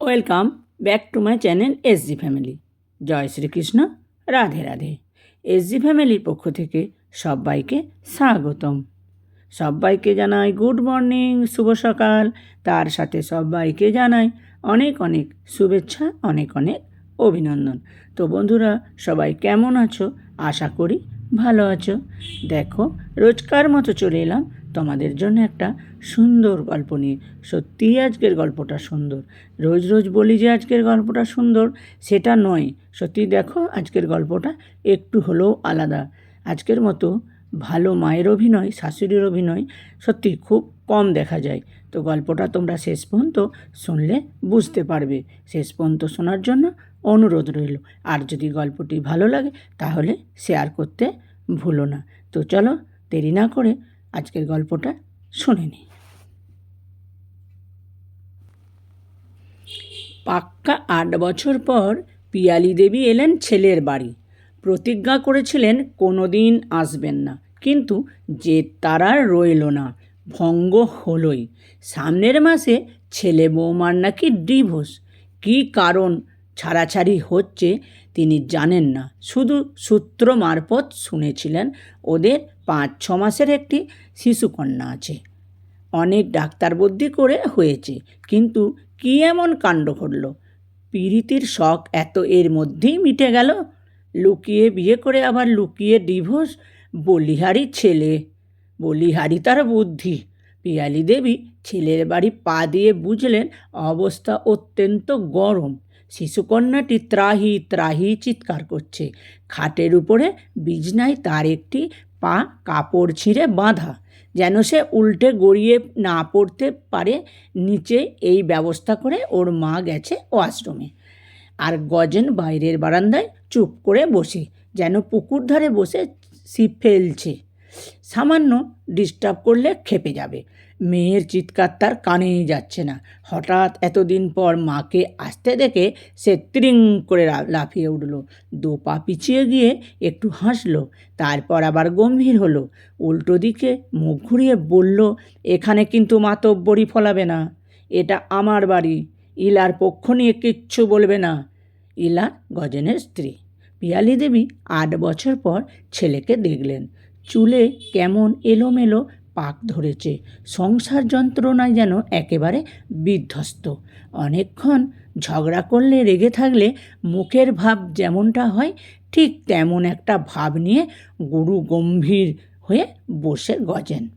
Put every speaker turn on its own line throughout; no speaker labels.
Welcome back to my channel S G family. Jai Shrikrishna, Radhe Radhe. S G ফ্যামিলির পক্ষ থেকে সবাইকে স্বাগতম। সবাইকে জানাই গুড মর্নিং, শুভ সকাল। তার সাথে সবাইকে জানাই অনেক অনেক শুভেচ্ছা, অনেক অনেক অভিনন্দন। তো বন্ধুরা, সবাই কেমন আছো? আশা করি ভালো আছো। দেখো, রোজকার মতো চলে এলাম তোমাদের জন্য একটা সুন্দর গল্প নিয়ে। সত্যিই আজকের গল্পটা সুন্দর। রোজ রোজ বলি যে আজকের গল্পটা সুন্দর, সেটা নয়। সত্যি দেখো, আজকের গল্পটা একটু হলেও আলাদা। আজকের মতো ভালো মায়ের অভিনয়, শাশুড়ির অভিনয় সত্যি খুব কম দেখা যায়। তো গল্পটা তোমরা শেষ পর্যন্ত শুনলে বুঝতে পারবে। শেষ পর্যন্ত শোনার জন্য অনুরোধ রইল। আর যদি গল্পটি ভালো লাগে, তাহলে শেয়ার করতে ভুলো না। তো চলো, দেরি না করে আজকের গল্পটা শুনে নিই পাক্কা আট বছর পর পিয়ালি দেবী এলেন ছেলের বাড়ি। প্রতিজ্ঞা করেছিলেন কোনো দিন আসবেন না, কিন্তু যে তারা রইল না, ভঙ্গ হলোই। সামনের মাসে ছেলে বৌমার নাকি ডিভোর্স। কী কারণ ছাড়াছাড়ি হচ্ছে তিনি জানেন না। শুধু সূত্র মারফত শুনেছিলেন, ওদের পাঁচ, ছ মাসের একটি শিশুকন্যা আছে। অনেক ডাক্তার বুদ্ধি করে হয়েছে, কিন্তু কী এমন কাণ্ড ঘটল? পিরিতির শখ এত এর মধ্যেই মিটে গেল। লুকিয়ে বিয়ে করে আবার লুকিয়ে ডিভোর্স? বলিহারি ছেলে, বলিহারি তার বুদ্ধি। পিয়ালি দেবী ছেলের বাড়ি পা দিয়ে বুঝলেন, অবস্থা অত্যন্ত গরম। শিশুকন্যাটি ত্রাহি ত্রাহি চিৎকার করছে। খাটের উপরে বিছনায় তার একটি পা কাপড় ছিঁড়ে বাঁধা, যেন সে উল্টে গড়িয়ে না পড়তে পারে। নিচে এই ব্যবস্থা করে ওর মা গেছে ওয়াশরুমে। আর গজেন বাইরের বারান্দায় চুপ করে বসে, যেন পুকুর ধারে বসে ছিপ ফেলছে। সামান্য ডিস্টার্ব করলে খেপে যাবে। মেয়ের চিৎকার তার কানেই যাচ্ছে না। হঠাৎ এতদিন পর মাকে আসতে দেখে সে ত্রিং করে লাফিয়ে উঠল। দু পা পিছিয়ে গিয়ে একটু হাসলো, তারপর আবার গম্ভীর হলো। উল্টো দিকে মুখ ঘুরিয়ে বলল, এখানে কিন্তু মাতব্বরি ফলাবে না। এটা আমার বাড়ি। ইলার পক্ষ নিয়ে কিচ্ছু বলবে না। ইলা গজনের স্ত্রী। পিয়ালি দেবী আট বছর পর ছেলেকে দেখলেন। চুলে কেমন এলোমেলো পাক ধরেছে। সংসার যন্ত্রণায় যেন একেবারে বিধ্বস্ত। অনেকক্ষণ ঝগড়া করলে, রেগে থাকলে মুখের ভাব যেমনটা হয়, ঠিক তেমন একটা ভাব নিয়ে গুরু গম্ভীর হয়ে বসে গজেন।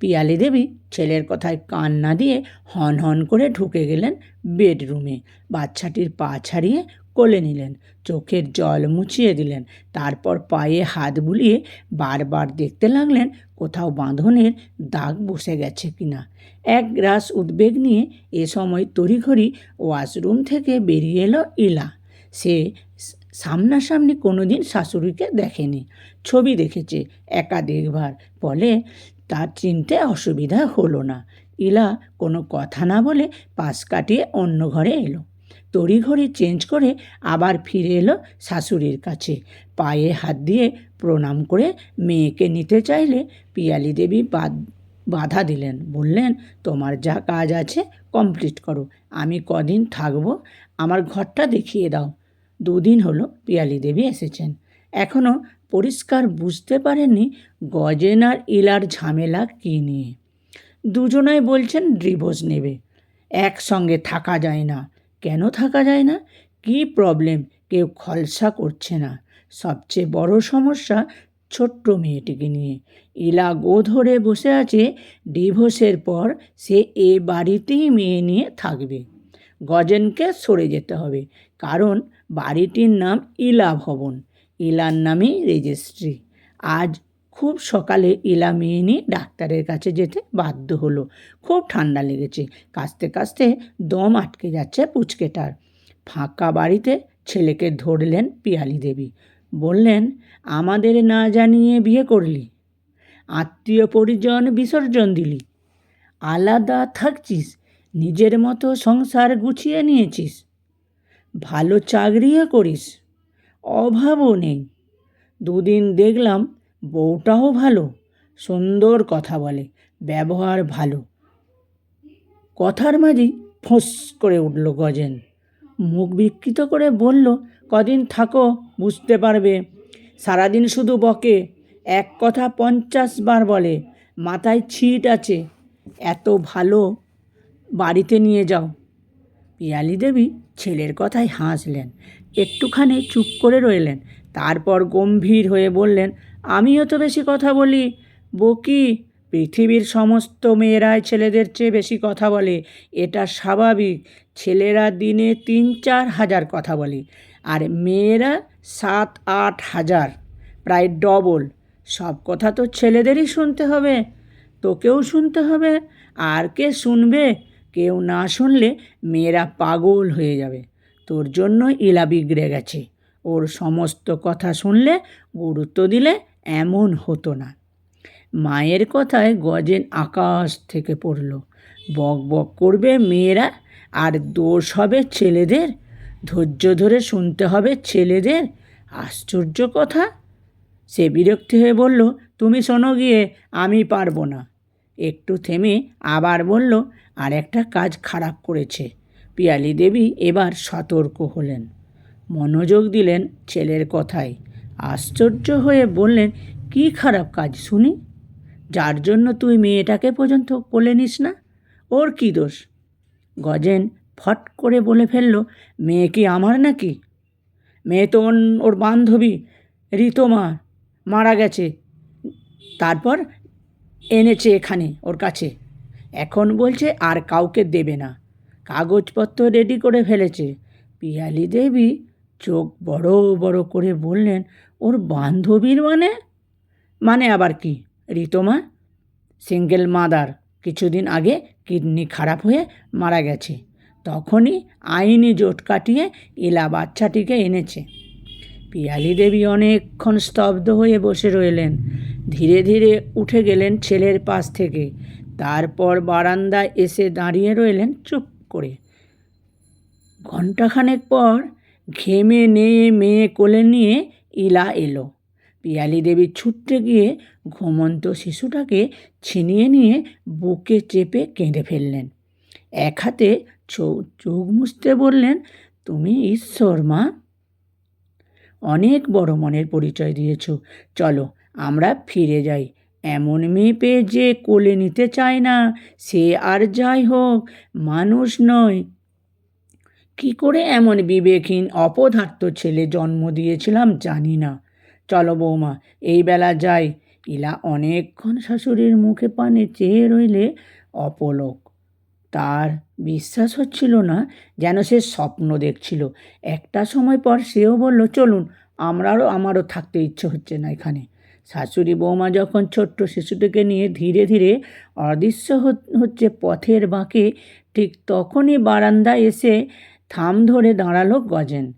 পিয়ালি দেবী ছেলের কথায় কান না দিয়ে হন হন করে ঢুকে গেলেন বেডরুমে। বাচ্চাটির পা ছাড়িয়ে কোলে নিলেন, চোখের জল মুছিয়ে দিলেন, তারপর পায়ে হাত বুলিয়ে বারবার দেখতে লাগলেন কোথাও বাঁধনের দাগ বসে গেছে কিনা। এক গ্রাস উদ্বেগ নিয়ে এ সময় তড়িঘড়ি ওয়াশরুম থেকে বেরিয়ে এলো ইলা। সে সামনাসামনি কোনো দিন শাশুড়িকে দেখেনি। ছবি দেখেছে একাধিকবার ফলে তার চিনতে অসুবিধা হলো না। ইলা কোনো কথা না বলে পাশ কাটিয়ে অন্য ঘরে এলো। তড়িঘড়ি চেঞ্জ করে আবার ফিরে এলো শাশুড়ির কাছে। পায়ে হাত দিয়ে প্রণাম করে মেয়েকে নিতে চাইলে পিয়ালি দেবী বাধা দিলেন, বললেন, তোমার যা কাজ আছে কমপ্লিট করো, আমি কদিন থাকব, আমার ঘরটা দেখিয়ে দাও। দুদিন হলো পিয়ালি দেবী এসেছেন। এখনও পরিষ্কার বুঝতে পারেননি গজেন আর ইলার ঝামেলা কী নিয়ে। দুজনাই বলছেন ডিভোর্স নেবে, একসঙ্গে থাকা যায় না। কেন থাকা যায় না? কী প্রবলেম কেউ খলসা করছে না। সবচেয়ে বড় সমস্যা ছোট্ট মেয়েটিকে নিয়ে। ইলা গো ধরে বসে আছে। ডিভোর্সের পর সে এ বাড়িতেই মেয়ে নিয়ে থাকবে। গজেনকে সরে যেতে হবে। কারণ বাড়িটির নাম ইলা ভবন। ইলার নামেই রেজিস্ট্রি আজ খুব সকালে ইলা মেয়ে ডাক্তারের কাছে যেতে বাধ্য হলো। খুব ঠান্ডা লেগেছে। কাস্তে কাস্তে দম আটকে যাচ্ছে পুচকেটার। ফাঁকা বাড়িতে ছেলেকে ধরলেন পিয়ালি দেবী। বললেন, আমাদের না জানিয়ে বিয়ে করলি? আত্মীয় পরিজন বিসর্জন দিলি? আলাদা থাকছিস? নিজের মতো সংসার গুছিয়ে নিয়েছিস? ভালো চাকরিও করিস? অভাবও নেই। দুদিন দেখলাম বউটাও ভালো, সুন্দর কথা বলে, ব্যবহার ভালো। কথার মাঝেই ফোঁস করে উঠল গজেন। মুখ বিকৃত করে বলল, কদিন থাকো, বুঝতে পারবে। সারাদিন শুধু বকে, এক কথা পঞ্চাশ বার বলে, মাথায় ছিট আছে, এত ভালো, বাড়িতে নিয়ে যাও। পিয়ালি দেবী ছেলের কথায় হাসলেন, একটুখানি চুপ করে রইলেন, তারপর গম্ভীর হয়ে বললেন আমিও তো বেশি কথা বলি। বকি পৃথিবীর সমস্ত মেয়েরাই ছেলেদের চেয়ে বেশি কথা বলে? এটা স্বাভাবিক। ছেলেরা দিনে তিন, চার হাজার কথা বলে। আর মেয়েরা সাত, আট হাজার। প্রায় ডবল। সব কথা তো ছেলেদেরই শুনতে হবে। তোকেও শুনতে হবে। আর কে শুনবে? কেউ না শুনলে মেয়েরা পাগল হয়ে যাবে। তোর জন্য ইলা বিগড়ে গেছে। ওর সমস্ত কথা শুনলে গুরুত্ব দিলে এমন হতো না। মায়ের কথায় গজেন আকাশ থেকে পড়ল। বক বক করবে মেয়েরা, আর দোষ হবে ছেলেদের। ধৈর্য ধরে শুনতে হবে ছেলেদের। আশ্চর্য কথা। সে বিরক্তি হয়ে বলল, তুমি শোনো গিয়ে, আমি পারব না। একটু থেমে আবার বলল, আর একটা কাজ খারাপ করেছে। পিয়ালি দেবী এবার সতর্ক হলেন। মনোযোগ দিলেন ছেলের কথায়। আশ্চর্য হয়ে বললেন, কি খারাপ কাজ শুনি? যার জন্য তুই মেয়েটাকে পর্যন্ত কোলে নিস না? ওর কি দোষ? গজেন ফট করে বলে ফেলল, মেয়ে কি আমার নাকি? মেয়ে তো ওর বান্ধবী ঋতমা মারা গেছে। তারপর এনেছে এখানে, ওর কাছে। এখন বলছে আর কাউকে দেবে না। কাগজপত্র রেডি করে ফেলেছে। পিয়ালি দেবী চোখ বড় বড় করে বললেন, ওর বান্ধবীর মানে? মানে আবার কি ঋতমা সিঙ্গেল মাদার, কিছুদিন আগে কিডনি খারাপ হয়ে মারা গেছে। তখনই আইনি জোট কাটিয়ে ইলা বাচ্চাটিকে এনেছে। পিয়ালি দেবী অনেকক্ষণ স্তব্ধ হয়ে বসে রইলেন। ধীরে ধীরে উঠে গেলেন ছেলের পাশ থেকে। তারপর বারান্দায় এসে দাঁড়িয়ে রইলেন চুপ করে। ঘণ্টাখানেক পর ঘেমে নেয়ে মেয়ে কোলে নিয়ে ইলা এলো। পিয়ালি দেবী ছুটতে গিয়ে ঘুমন্ত শিশুটাকে ছিনিয়ে নিয়ে বুকে চেপে কেঁদে ফেললেন। এক হাতে চোখ মুছতে বললেন, তুমি ঈশ্বর মা। অনেক বড় মনের পরিচয় দিয়েছ। চলো, আমরা ফিরে যাই। এমন মেয়ে পেয়ে যে কোলে নিতে চায় না, সে আর যাই হোক, মানুষ নয়। কি করে এমন বিবেকহীন, অপদার্থ ছেলে জন্ম দিয়েছিলাম জানি না। চলো বৌমা, এই বেলা যাই। ইলা অনেকক্ষণ শাশুড়ির মুখে পানে চেয়ে রইলে অপলক। তার বিশ্বাস হচ্ছিল না যেন সে স্বপ্ন দেখছিল। একটা সময় পর সেও বলল, চলুন, আমরারও, আমারও থাকতে ইচ্ছে হচ্ছে না এখানে। শাশুড়ি বৌমা যখন ছোট্ট শিশুটিকে নিয়ে ধীরে ধীরে অদৃশ্য হচ্ছে পথের বাঁকে, ঠিক তখনই বারান্দায় এসে থাম ধরে দাঁড়াল গজেন।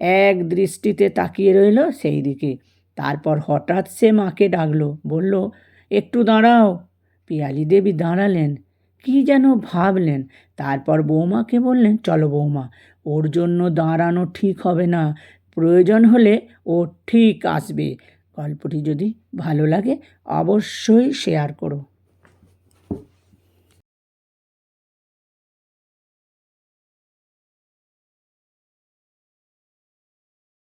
এক দৃষ্টিতে তাকিয়ে রইল সেই দিকে। তারপর হঠাৎ সে মাকে ডাকলো, বলল, একটু দাঁড়াও। পিয়ালি দেবী দাঁড়ালেন। কি যেন ভাবলেন? তারপর বৌমাকে বললেন, চলো বৌমা, ওর জন্য দাঁড়ানো ঠিক হবে না। প্রয়োজন হলে ও ঠিক আসবে। গল্পটি যদি ভালো লাগে, অবশ্যই শেয়ার করো।